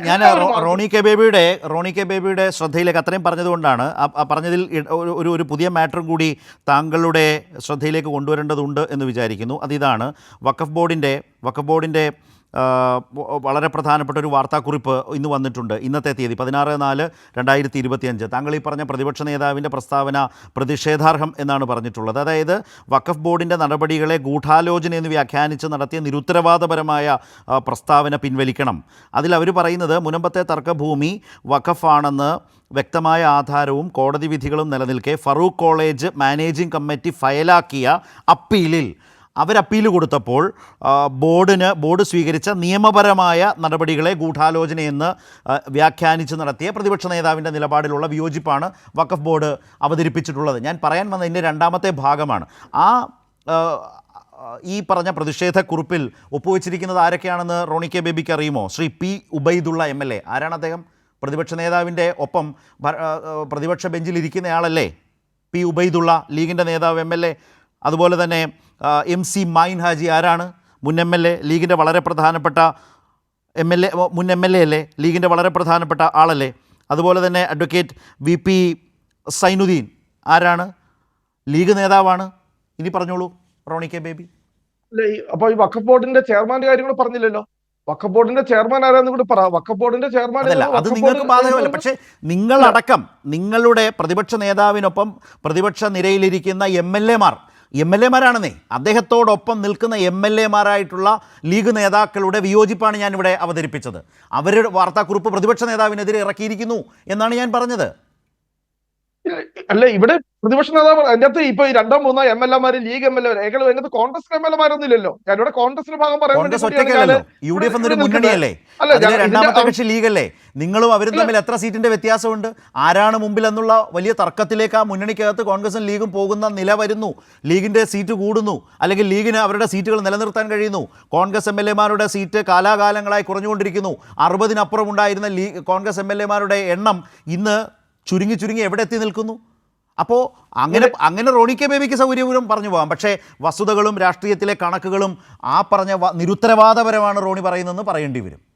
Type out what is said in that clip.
ഞാൻ റോണി കെ ബേബിയുടെ റോണി കെ ബേബിയുടെ ശ്രദ്ധയിലേക്ക് അത്രയും പറഞ്ഞതുകൊണ്ടാണ് പറഞ്ഞതിൽ ഒരു ഒരു- ഒരു പുതിയ മാറ്റർ കൂടി താങ്കളുടെ ശ്രദ്ധയിലേക്ക് കൊണ്ടുവരേണ്ടതുണ്ട് എന്ന് വിചാരിക്കുന്നു. അതിതാണ് വഖഫ് ബോർഡിന്റെ വഖഫ് ബോർഡിന്റെ വളരെ പ്രധാനപ്പെട്ട ഒരു വാർത്താക്കുറിപ്പ് ഇന്ന് വന്നിട്ടുണ്ട്. ഇന്നത്തെ തീയതി പതിനാറ് നാല് രണ്ടായിരത്തി ഇരുപത്തിയഞ്ച് താങ്കൾ ഈ പറഞ്ഞ പ്രതിപക്ഷ നേതാവിന്റെ പ്രസ്താവന പ്രതിഷേധാർഹം എന്നാണ് പറഞ്ഞിട്ടുള്ളത്. അതായത് വഖഫ് ബോർഡിന്റെ നടപടികളെ ഗൂഢാലോചന എന്ന് വ്യാഖ്യാനിച്ച് നടത്തിയ നിരുത്തരവാദപരമായ പ്രസ്താവന പിൻവലിക്കണം. അതിൽ അവർ പറയുന്നത് മുനമ്പത്തെ തർക്കഭൂമി വഖഫാണെന്ന് വ്യക്തമായ ആധാരവും കോടതി വിധികളും നിലനിൽക്കെ ഫറൂഖ് കോളേജ് മാനേജിംഗ് കമ്മിറ്റി ഫയലാക്കിയ അപ്പീലിൽ അവർ അപ്പീൽ കൊടുത്തപ്പോൾ ബോർഡിന് ബോർഡ് സ്വീകരിച്ച നിയമപരമായ നടപടികളെ ഗൂഢാലോചനയെന്ന് വ്യാഖ്യാനിച്ച് നടത്തിയ പ്രതിപക്ഷ നേതാവിന്റെ നിലപാടിലുള്ള വിയോജിപ്പാണ് വഖഫ് ബോർഡ് അവതരിപ്പിച്ചിട്ടുള്ളത്. ഞാൻ പറയാൻ വന്നതിന്റെ രണ്ടാമത്തെ ഭാഗമാണ്. ആ ഈ പറഞ്ഞ പ്രതിഷേധക്കുറിപ്പിൽ ഒപ്പുവെച്ചിരിക്കുന്നത് ആരൊക്കെയാണെന്ന് റോണി കെ ബേബിക്ക് അറിയുമോ? Sri P Ubaidulla M L A. ആരാണ് അദ്ദേഹം? പ്രതിപക്ഷ നേതാവിന്റെ ഒപ്പം പ്രതിപക്ഷ ബെഞ്ചിൽ ഇരിക്കുന്നയാളല്ലേ പി ഉബൈദുള്ള ലീഗിന്റെ നേതാവ് എം എൽ എ. അതുപോലെ തന്നെ എം സി മൈൻ ഹാജി ആരാണ്? മുൻ എം എൽ എ ലീഗിന്റെ വളരെ പ്രധാനപ്പെട്ട എം എൽ എ മുൻ എം എൽ എ അല്ലേ? ലീഗിന്റെ വളരെ പ്രധാനപ്പെട്ട ആളല്ലേ? അതുപോലെ തന്നെ അഡ്വക്കേറ്റ് വി പി സൈനുദ്ദീൻ ആരാണ്? ലീഗ് നേതാവാണ്. ഇനി പറഞ്ഞോളൂ റോണി കെ ബേബി. അല്ല അപ്പോൾ അപ്പൊ ഈ വഖഫ് ബോർഡിന്റെ ചെയർമാന്റെ കാര്യം കൂടെ പറഞ്ഞില്ലല്ലോ? വഖഫ് ബോർഡിന്റെ ചെയർമാൻ ആരാന്ന് കൂടി പറ. വഖഫ് ബോർഡിന്റെ ചെയർമാൻ അല്ല അത് നിങ്ങൾക്ക് ബാധകമല്ല. പക്ഷേ നിങ്ങളടക്കം നിങ്ങളുടെ പ്രതിപക്ഷ നേതാവിനൊപ്പം പ്രതിപക്ഷ നിരയിലിരിക്കുന്ന എം എൽ എമാർ എം എൽ എമാരാണെന്നേ. അദ്ദേഹത്തോടൊപ്പം നിൽക്കുന്ന എം എൽ എമാരായിട്ടുള്ള ലീഗ് നേതാക്കളുടെ വിയോജിപ്പാണ് ഞാനിവിടെ അവതരിപ്പിച്ചത്. അവരുടെ വാർത്താക്കുറിപ്പ് പ്രതിപക്ഷ നേതാവിനെതിരെ ഇറക്കിയിരിക്കുന്നു എന്നാണ് ഞാൻ പറഞ്ഞത്. അല്ല ഇവിടെ പ്രതിപക്ഷ നേതാവ് അതിന്റെ അകത്ത് ഇപ്പൊ രണ്ടോ മൂന്നോ എം എൽ എമാര് ലീഗ് എം എൽ എ ഏകൾ അതിനകത്ത് കോൺഗ്രസ് എം എൽ എമാരൊന്നും ഇല്ലല്ലോ ഞാനിവിടെ കോൺഗ്രസിന്റെ ഭാഗം പറയാൻ നിങ്ങളും അവരും തമ്മിൽ എത്ര സീറ്റിന്റെ വ്യത്യാസമുണ്ട്. ആരാണ് മുമ്പിൽ എന്നുള്ള വലിയ തർക്കത്തിലേക്ക് ആ മുന്നണിക്കകത്ത് കോൺഗ്രസും ലീഗും പോകുന്ന നില വരുന്നു. ലീഗിന്റെ സീറ്റ് കൂടുന്നു. അല്ലെങ്കിൽ ലീഗിന് അവരുടെ സീറ്റുകൾ നിലനിർത്താൻ കഴിയുന്നു. കോൺഗ്രസ് എം എൽ എമാരുടെ സീറ്റ് കാലാകാലങ്ങളായി കുറഞ്ഞുകൊണ്ടിരിക്കുന്നു. അറുപതിനപ്പുറം ഉണ്ടായിരുന്ന ലീഗ് കോൺഗ്രസ് എം എൽ എമാരുടെ എണ്ണം ഇന്ന് ചുരുങ്ങി ചുരുങ്ങി എവിടെ എത്തി നിൽക്കുന്നു? അപ്പോൾ അങ്ങനെ അങ്ങനെ റോണി കെ ബേബിക്ക് സൗകര്യപൂർവം പറഞ്ഞു പോകാം. പക്ഷേ വസ്തുതകളും രാഷ്ട്രീയത്തിലെ കണക്കുകളും ആ പറഞ്ഞ നിരുത്തരവാദപരമാണ് റോണി പറയുന്നതെന്ന് പറയേണ്ടി വരും.